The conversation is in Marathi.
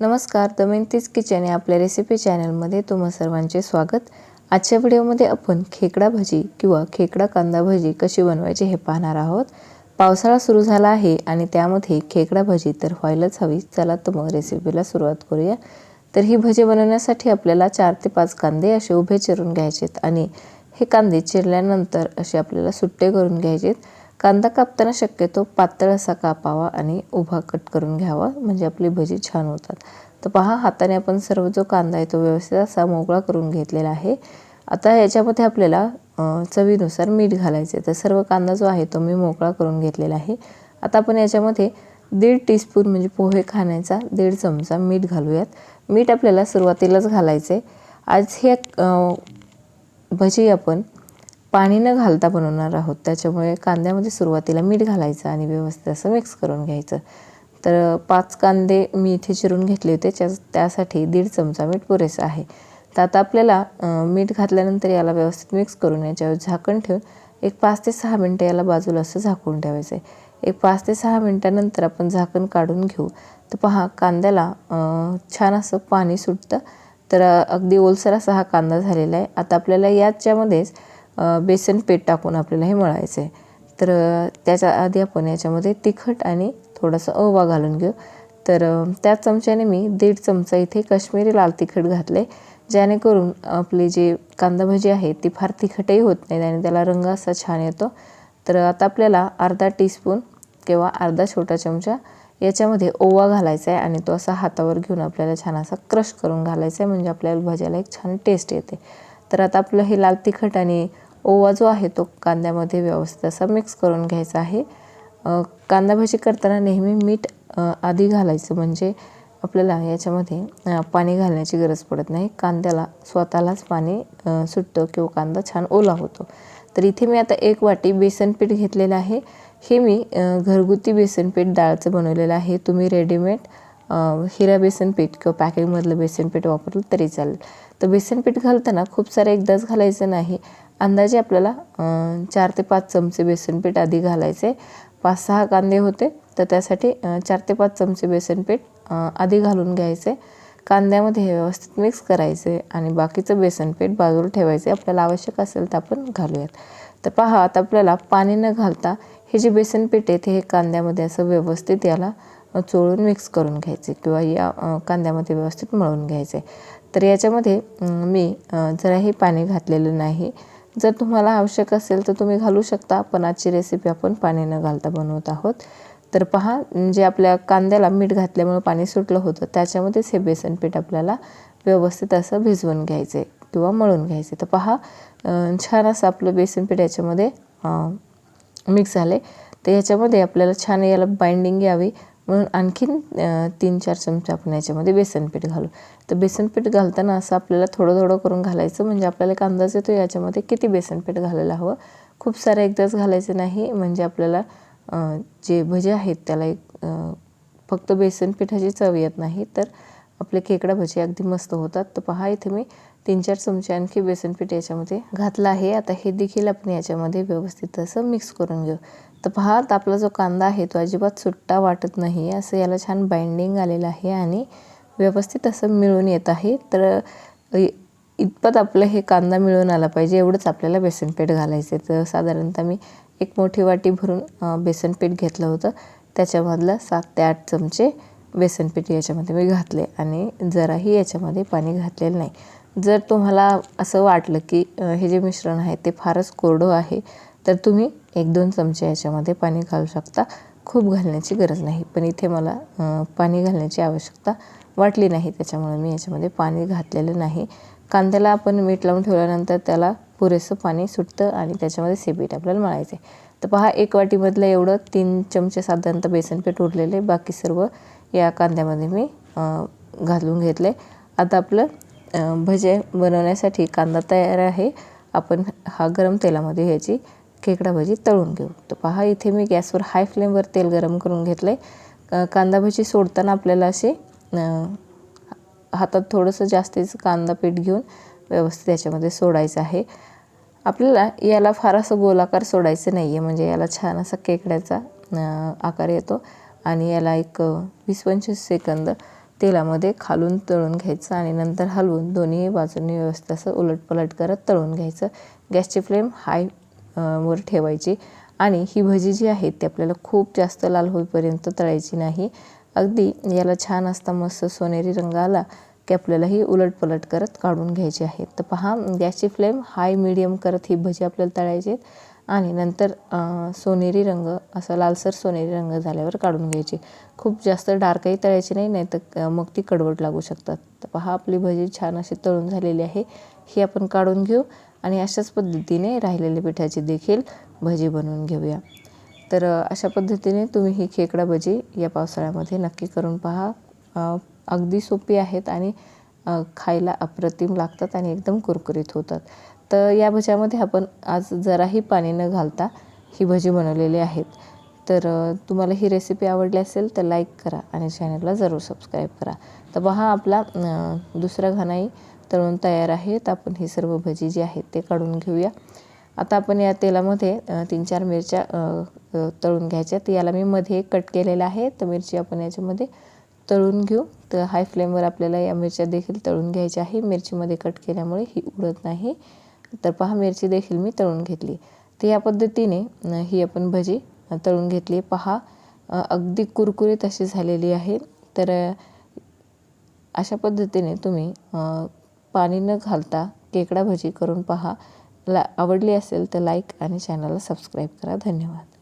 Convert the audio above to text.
नमस्कार दमयंतीज किचन या आपल्या रेसिपी चॅनलमध्ये तुम्हा सर्वांचे स्वागत. आजच्या व्हिडिओमध्ये आपण खेकडा भजी किंवा खेकडा कांदा भजी कशी बनवायची हे पाहणार आहोत. पावसाळा सुरू झाला आहे आणि त्यामध्ये खेकडा भाजी तर व्हायलाच हवी. चला तर मग रेसिपीला सुरुवात करूया. तर ही भजी बनवण्यासाठी आपल्याला चार ते पाच कांदे असे उभे चिरून घ्यायचेत आणि हे कांदे चिरल्यानंतर असे आपल्याला सुट्टे करून घ्यायचेत. कांदा कापताना शक्यतो पातळ असा कापावा आणि उभा कट करून घ्यावा म्हणजे आपली भजी छान होतात. तर पहा हाताने आपण सर्व जो कांदा आहे तो व्यवस्थित असा मोकळा करून घेतलेला आहे. आता याच्यामध्ये आपल्याला चवीनुसार मीठ घालायचे तर सर्व कांदा जो आहे तो मी मोकळा करून घेतलेला आहे. आता आपण याच्यामध्ये दीड टीस्पून म्हणजे पोहे खाण्याचा दीड चमचा मीठ घालूयात. मीठ आपल्याला सुरुवातीलाच घालायचं आहे आज हे भजी आपण पाणी न घालता बनवणार आहोत. त्याच्यामुळे कांद्यामध्ये सुरुवातीला मीठ घालायचं आणि व्यवस्थित असं मिक्स करून घ्यायचं. तर पाच कांदे मी इथे चिरून घेतले होते. त्या त्यासाठी दीड चमचा मीठ पुरेसं आहे. तर आता आपल्याला मीठ घातल्यानंतर याला व्यवस्थित मिक्स करून याच्यावर झाकण ठेवून एक पाच ते सहा मिनटं याला बाजूला असं झाकून ठेवायचं आहे एक पाच ते सहा मिनटानंतर आपण झाकण काढून घेऊ. तर पहा कांद्याला छान असं पाणी सुटतं. तर अगदी ओलसर असा हा कांदा झालेला आहे. आता आपल्याला याच्यामध्येच बेसन पीठ टाकून आपल्याला हे मळायचं आहे तर त्याच्या आधी आपण याच्यामध्ये तिखट आणि थोडंसं ओवा घालून घेऊ. तर त्या चमच्याने मी दीड चमचा इथे काश्मीरी लाल तिखट घातले जेणेकरून आपली जी कांदा भजी आहे ती फार तिखटही होत नाही आणि त्याला रंग असा छान येतो. तर आता आपल्याला अर्धा टीस्पून किंवा अर्धा छोटा चमचा याच्यामध्ये ओवा घालायचा आहे आणि तो असा हातावर घेऊन आपल्याला छान असा क्रश करून घालायचा आहे म्हणजे आपल्याला भज्याला एक छान टेस्ट येते. तर आता आपलं हे लाल तिखट आणि ओवा जो आहे तो कांद्यामध्ये व्यवस्थित असा मिक्स करून घ्यायचा आहे. कांदा भाजी करताना नेहमी मीठ आधी घालायचं म्हणजे आपल्याला याच्यामध्ये पाणी घालण्याची गरज पडत नाही. कांद्याला स्वतःलाच पाणी सुटतं किंवा कांदा छान ओला होतो. तर इथे मी आता एक वाटी बेसन पीठ घेतलेलं आहे. हे मी घरगुती बेसन पीठ डाळचं बनवलेलं आहे. तुम्ही रेडीमेड हिरा बेसन पीठ किंवा पॅकेटमधलं बेसन पीठ वापरलं तरी चालेल. तर बेसन पीठ घालताना खूप सारं एकदाच घालायचं नाही. अंदाजे आपल्याला चार ते पाच चमचे बेसन पीठ आधी घालायचे. पाच सहा कांदे होते तर त्यासाठी चार ते पाच चमचे बेसन पीठ आधी घालून घ्यायचे. कांद्यामध्ये हे व्यवस्थित मिक्स करायचे आणि बाकीचं बेसन पीठ बाजूला ठेवायचे. आपल्याला आवश्यक असेल तर आपण घालूयात. तर पहा आता आपल्याला पाणी न घालता हे जे बेसन पीठ आहे ते हे कांद्यामध्ये असं व्यवस्थित याला चोळून मिक्स करून घ्यायचे किंवा या कांद्यामध्ये व्यवस्थित मळून घ्यायचे. तर याच्यामध्ये मी जराही पाणी घातलेलं नाही. जर तुम्हाला आवश्यक असेल तर तुम्ही घालू शकता पण आजची रेसिपी आपण पाणी न घालता बनवत आहोत. तर पहा जे आपल्या कांद्याला मीठ घातल्यामुळे पाणी सुटलं होतं त्याच्यामध्येच हे बेसन पीठ आपल्याला व्यवस्थित असं भिजवून घ्यायचे किंवा मळून घ्यायचे. तर पहा छान असं आपलं बेसन पीठ याच्यामध्ये मिक्स झाले. तर याच्यामध्ये आपल्याला छान याला बाइंडिंग यावी. म्हणून आणखीन तीन चार चमचे आपण याच्यामध्ये बेसनपीठ घालू. तर बेसनपीठ घालताना असं आपल्याला थोडं थोडं करून घालायचं. म्हणजे आपल्याला एक अंदाज येतो याच्यामध्ये किती बेसनपीठ घालायला हवं. खूप सारं एकदाच घालायचं नाही. म्हणजे आपल्याला जे भजे आहेत त्याला एक फक्त बेसनपीठाची चव येत नाही. तर आपले खेकडा भजी अगदी मस्त होतात. तर पहा इथे मी तीन चार चमचे आणखी बेसन पीठ याच्यामध्ये घातलं आहे. आता हे देखील आपण याच्यामध्ये व्यवस्थित असं मिक्स करून घेऊ. तर पहा आता आपला जो कांदा आहे तो अजिबात सुट्टा वाटत नाही असं याला छान बाइंडिंग आलेलं आहे आणि व्यवस्थित असं मिळून येत आहे. तर इतपत आपलं हे कांदा मिळून आला पाहिजे एवढंच आपल्याला बेसन पीठ घालायचं आहे तर साधारणतः मी एक मोठी वाटी भरून बेसन पीठ घेतलं होतं. त्याच्यामधलं सात ते आठ चमचे बेसन पीठ याच्यामध्ये मी घातले आणि जराही याच्यामध्ये पाणी घातलेलं नाही. जर तुम्हाला असं वाटलं की हे जे मिश्रण आहे ते फारच कोरडं आहे तर तुम्ही एक दोन चमचे याच्यामध्ये पाणी घालू शकता. खूप घालण्याची गरज नाही. पण इथे मला पाणी घालण्याची आवश्यकता वाटली नाही. त्याच्यामुळे मी याच्यामध्ये पाणी घातलेलं नाही. कांद्याला आपण मीठ लावून ठेवल्यानंतर त्याला पुरेसं पाणी सुटतं आणि त्याच्यामध्ये सेपीठ आपल्याला मळायचं आहे तर पहा एक वाटीमधलं एवढं तीन चमचे साधारणतः बेसनपीठ उरलेले. बाकी सर्व या कांद्यामध्ये मी घालून घेतले. आता आपलं भजे बनवण्यासाठी कांदा तयार आहे. आपण हा गरम तेलामध्ये ह्याची खेकडा भजी तळून घेऊ. तर पहा इथे मी गॅसवर हाय फ्लेमवर तेल गरम करून घेतलं आहे कांदा भजी सोडताना आपल्याला असे हातात थोडंसं जास्तीचं कांदा पीठ घेऊन व्यवस्थित याच्यामध्ये सोडायचं आहे. आपल्याला याला फार असं गोलाकार सोडायचं नाही आहे म्हणजे याला छान असा केकड्याचा आकार येतो. आणि याला एक वीस पंचवीस सेकंद तेलामध्ये खालून तळून घ्यायचं आणि नंतर हलवून दोन्ही बाजूंनी व्यवस्थित असं उलटपलट करत तळून घ्यायचं. गॅसची फ्लेम हाय वर ठेवायची आणि ही भजी जी आहे ती आपल्याला खूप जास्त लाल होईपर्यंत तळायची नाही. अगदी याला छान असता मस्त सोनेरी रंग आला की आपल्याला ही उलटपलट करत काढून घ्यायची आहे. तर पहा गॅसची फ्लेम हाय मिडियम करत ही भजी आपल्याला तळायची आहेत आणि नंतर सोनेरी रंग असा लालसर सोनेरी रंग झाल्यावर काढून घ्यायची. खूप जास्त डार्कही तळायची नाही नाही तर मग ती कडवट लागू शकतात. तर पहा आपली भजी छान अशी तळून झालेली आहे. ही आपण काढून घेऊ आणि अशाच पद्धतीने राहिलेल्या पिठाची देखील भजी बनवून घेऊया. तर अशा पद्धतीने तुम्ही ही खेकडा भजी या पावसाळ्यामध्ये नक्की करून पहा. अगदी सोपी आहेत आणि खायला अप्रतिम लागतात आणि एकदम कुरकुरीत होतात. तर या भज्यामध्ये आपण आज जराही पाणी न घालता ही भजी बनवलेली आहेत. तर तुम्हाला ही रेसिपी आवडली असेल तर लाईक करा आणि चॅनलला जरूर सबस्क्राईब करा. तर पहा आपला दुसरा घाणाही तळून तयार आहे. तर आपण ही सर्व भजी जी आहेत ते काढून घेऊया. आता आपण या तेलामध्ये तीन चार मिरच्या तळून घ्यायच्या. तर याला मी मध्ये कट केलेला आहे. तर मिरची आपण याच्यामध्ये तळून घेऊ. तर हाय फ्लेमवर आपल्याला या मिरच्या देखील तळून घ्यायच्या आहे. मिरचीमध्ये कट केल्यामुळे ही उडत नाही. तर पहा मिरची देखील मी तळून घेतली. तर या पद्धतीने ही आपण भजी तळून घेतली. पहा अगदी कुरकुरीत अशी झालेली आहे. तर अशा पद्धतीने तुम्ही पाणी न घालता केकडा भजी करून पहा. ला आवडली असेल तर लाईक आणि चॅनलला सबस्क्राईब करा. धन्यवाद.